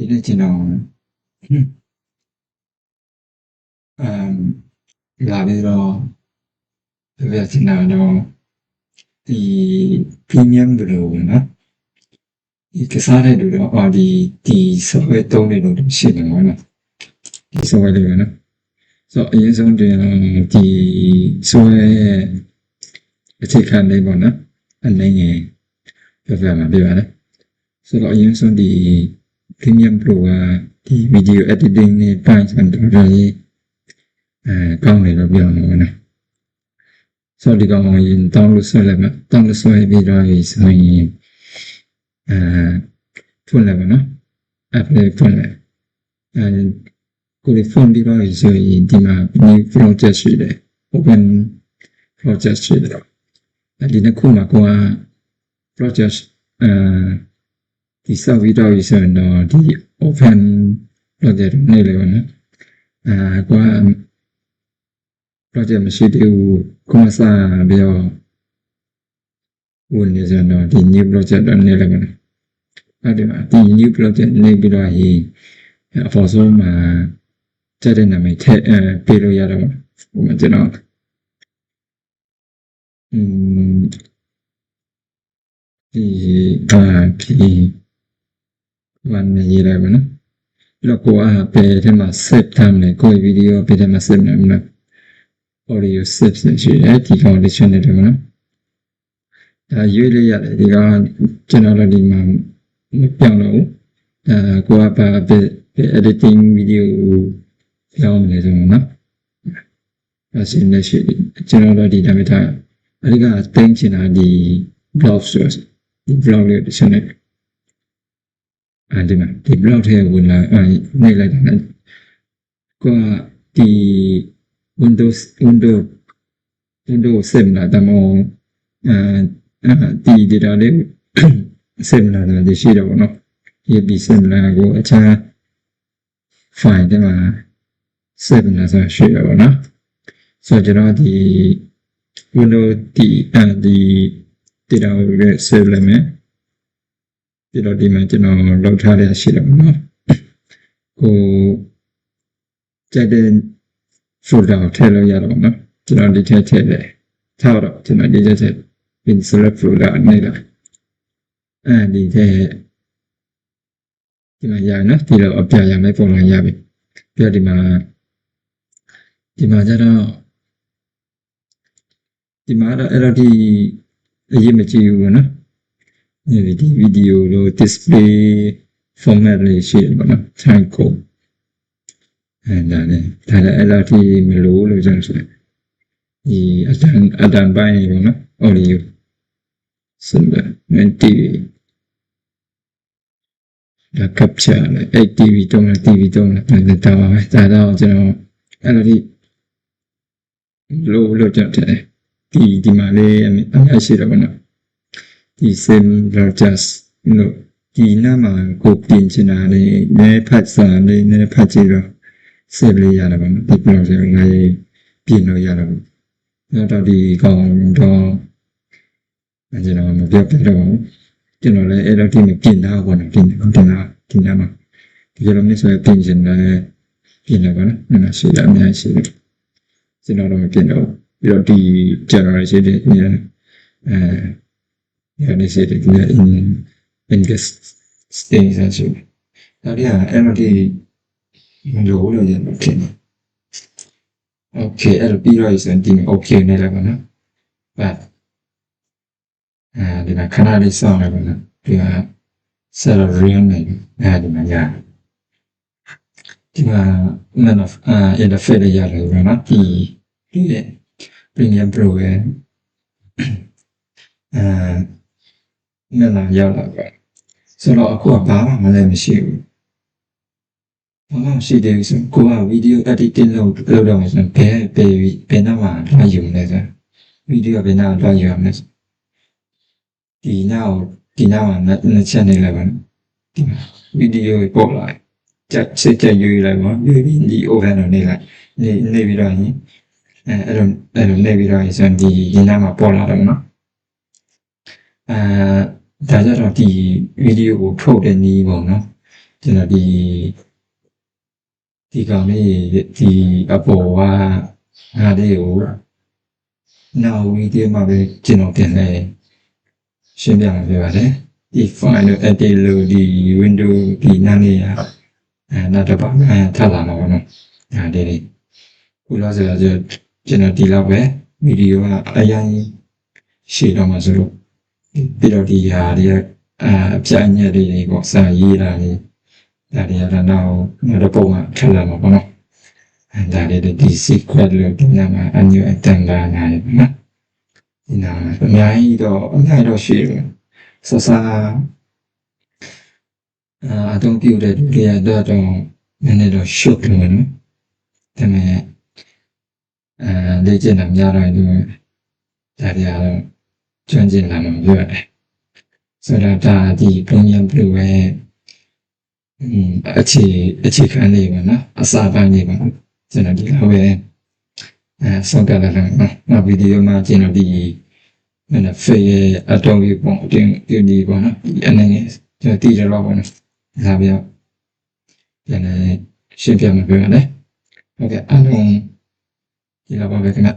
ဒီနေ့ကျွန်တော်အမ်လာပြီးတော့ပြောချင်တာတော့ဒီ premium ဘယ်လိုလဲနော်ဒီကစားတဲ့လူတော့အော်ဒီဒီ software သုံးနေလို့ရှိတယ်နော်ဒီ software လေးပဲနော်ဆိုတော့အရင်ဆုံးတင်ဒီ software ရဲ့အခြေခံလေးပေါ့နော်အနေငယ်ပြောပြမှာပြပါလေဆိုတော့အရင်ဆုံးဒီ Premium Pro ကဒီ video editing နဲ့ပိုင်းစံတော်တော်ကြီးအဲကောင်းတယ်လို့ပြောမှာနော်ဆိုတော့ဒီကောင်ရင် download ဆွဲလိုက်မှာ download ဆွဲပြီးတော့ဆိုရင်အဲဖွင့်လိုက်ပါနော် app လေးဖွင့်လိုက်အဲကိုယ်ဖုန်းပြီးတော့ဆိုရင်ဒီမှာ new project ရှိတယ် open project ရှိတယ်အဲဒီနှစ်ခုမှာကိုက project အဲ ဒီဆောက်ပြီးတော့ဆိုရင်တော့ဒီ open project နေလေပါနော်အာကိုက project မရှိသေးဘူးကိုကစားပြီးတော့ဝင်နေစတော့ဒီ new project တော့နေလေပါနော်အဲ့ဒီမှာဒီ new project နေပြီးတော့ဟိအဖို့ဆုံးမှာကျတဲ့နာမည်ထည့်အဲပေးလို့ရတော့ဟိုမှာကျွန်တော်อืมဒီအာဒီ မှန်နေရေးလိုက်မယ်နော်ပြီးတော့ကိုကဘယ်ထဲမှာ save ထားမလဲကိုရဲ့ဗီဒီယိုဘယ်ထဲမှာ save နေမလဲ audio save ရှိတယ်ဒီကောင် lesson နေတယ်မနော်ဒါရွေးလိုက်ရတယ်ဒီကောင်ကျွန်တော်တို့ဒီမှာမပြောင်းတော့ဘူးအဲကိုကဘာဘယ် editing video ကိုပြောင်းမလဲဆိုတော့နော်အစင်းနဲ့ရှိကျွန်တော်တို့ဒီဒါမှမဟုတ်အဓိကသိချင်တာဒီ blog source ဒီ blog လေးတစ်ချက်နဲ့ အဲဒီမှာဒီ blog ထဲဝင်လာအဲနေလိုက်တယ်ကိုကဒီ Windows Windows Windows 7လာတမောအဲဒီ data လေး7လာတယ်ရှိတော့ဗောနော်ဒီ7လာကိုအခြား file တွေမှာ7လာဆိုရှိတော့ဗောနော်ဆိုတော့ကျွန်တော်ဒီ Windows ဒီအဲဒီ data ကိုလည်း save လုပ်မယ် ပြီးတော့ဒီမှာကျွန်တော်လောက်ထားရရှိတယ်ဗောနော်ကိုကြက်တဲ့ folder ကိုထည့်လို့ရတော့နော်ကျွန်တော်ဒီထည့်ထည့်တယ်ထားတော့ကျွန်တော်ဒီထည့်ထည့် pin select folder အနေနဲ့အဲဒီထည့်ဒီမှာရနော်ဒီတော့အပြရမယ်ပုံလာရပြီပြီးတော့ဒီမှာဒီမှာကျတော့ဒီမှာတော့အဲ့တော့ဒီအရေးမကြီးဘူးနော် ဒီဒီဗီဒီယိုလို့ display format လေးရှိတယ်ပေါ့နော် time code အဲဒါလည်းဒါလည်းအဲ့လောက်ထိမလို့လို့ကျွန်တော်ဆိုဒီအတန်အတန်ပိုင်းနေပေါ့နော် audio symbol နဲ့ TV ဒါ capture လေ ATV တုံးလား TV တုံးလားဒါတော့ပါပဲဒါတော့ကျွန်တော်အဲ့လိုဒီလို့လို့ကျွန်တော်တယ်ဒီဒီမှာလေးအများရှိတယ်ပေါ့နော် ဒီ sim rogers လို့ဒီနာမှာကိုပြင်ချင်တာလေးနည်းဖတ်စာလေးနည်းဖတ်ကြည့်တော့ save လေးရတယ်ပေါ့နော်ဒီ browser ငါရေးပြင်လို့ရတယ်ပေါ့နောက်တော့ဒီကောင်တော့ကျွန်တော်မပြောပြတော့ဘူးကျွန်တော်လည်းအဲ့လိုဒီမပြင်တာပေါ့နော်ပြင်ပြင်တာပြင်တာမှာဒီလိုမျိုးဆိုရင်ပြင်ချင်တယ်ပြင်တယ်ပေါ့နော်ငါရှိတယ်အများကြီးရှိတယ်ကျွန်တော်တော့မပြင်တော့ပြီးတော့ဒီ generation တွေအဲအဲ ဒီစီတွေဒီ in in this stage ဆိုတော့ဒါတွေကအဲ့လိုဒီမလို့လို့ရမှာဖြစ်နေ Okay အဲ့တော့ပြီးတော့ဆိုရင်ဒီ okay နေလိုက်ပါနော် but အဲဒီမှာခဏလေးစောင့်လိုက်ပါနော်ဒီက set of real name အဲဒီမှာရဒီမှာ man of အာ interface လေးရတယ်ဗျာနော်ဒီဒီရဲ့ premium pro ရဲ့ အဲနားလာရောက်လာပါဆိုတော့အခုကဘာမှမလဲမရှိဘူးဘာမှမရှိသေးဘူးဆိုကိုကဗီဒီယို editing လုပ်လုပ်တော့ဆိုဘယ်ဘယ်ဘယ်နာမှာလာယူမလဲဆိုဗီဒီယိုဘယ်နာလာယူရမလဲဒီနောက်ဒီနောက်မှာနှစ်ချက်နေလိုက်ပါဒီမှာဗီဒီယိုပေါ်လာချက်ချက်ချက်ယူလိုက်ပါယူပြီးဒီ oven တော့နေလိုက်နေနေပြီးတော့ရင်အဲအဲ့လိုအဲ့လိုနေပြီးတော့ဆိုဒီဒီနောက်မှာပေါ်လာတယ်နော်အဲ ဒါကြတော့ဒီဗီဒီယိုကိုထုတ်တဲ့နည်းပေါ့နော်ကျွန်တော်ဒီဒီကောင်လေးဒီအပေါ်ကငါလေးကိုနောက်ဝီဒီယိုမှာပဲကျွန်တော်တင်လဲရှင်းပြမှာပြပါတယ်ဒီ file လို့ edit လို့ဒီ window ဒီနားလေးရအဲနောက်တစ်ပါးအဲထပ်လာမှာပေါ့နော်ဒါလေးလေးခုလောဆိုတော့ကျွန်တော်ဒီလောက်ပဲဗီဒီယိုကအရင်ရှေ့တော့မှာဆိုလို့ ပြီးတော့ဒီဟာတွေအာအပြအညက်လေးတွေပေါ့စာရေးတာလေးဒါတွေကတော့နောက်နောက်တစ်ပုံကထပ်လာမှာပေါ့နော်အဲဒါလေးဒီ secret လို့ဒီနာမှာအညွတ်အတန်လာနေတယ်နော်ဒီနာအများကြီးတော့အများကြီးတော့ရှိတယ်ဆဆာအာအတုံးပြုတ်တဲ့လူတွေကတော့တော့နည်းနည်းတော့ shock လို့နော်ဒါပေမဲ့အဲလေ့ကျင့်တာများတော့ဒီဒါတွေကတော့ ကျွမ်းကျင်လာမှာပြောရတယ်ဆိုတော့ဒါဒီ premium blue ရဲ့อืมအခြေအခြေခံလေးပါနော်အစာပိုင်းလေးပါကျွန်တော်ဒီလိုပဲအဲဆောက်ကြလာတယ်နော်နောက်ဗီဒီယိုမှာကျွန်တော်ဒီနည်းနည်းဖေးရဲ့အတော်ကြီးပုံတင်ဒီဒီပေါ့နော်ဒီအနေနဲ့ကျွန်တော်တည်ကြတော့ပေါ့နော်ဒါပြပြန်နေရှင်းပြမှာပြောရတယ်ဟုတ်ကဲ့အားလုံးဒီလိုပါပဲခင်ဗျ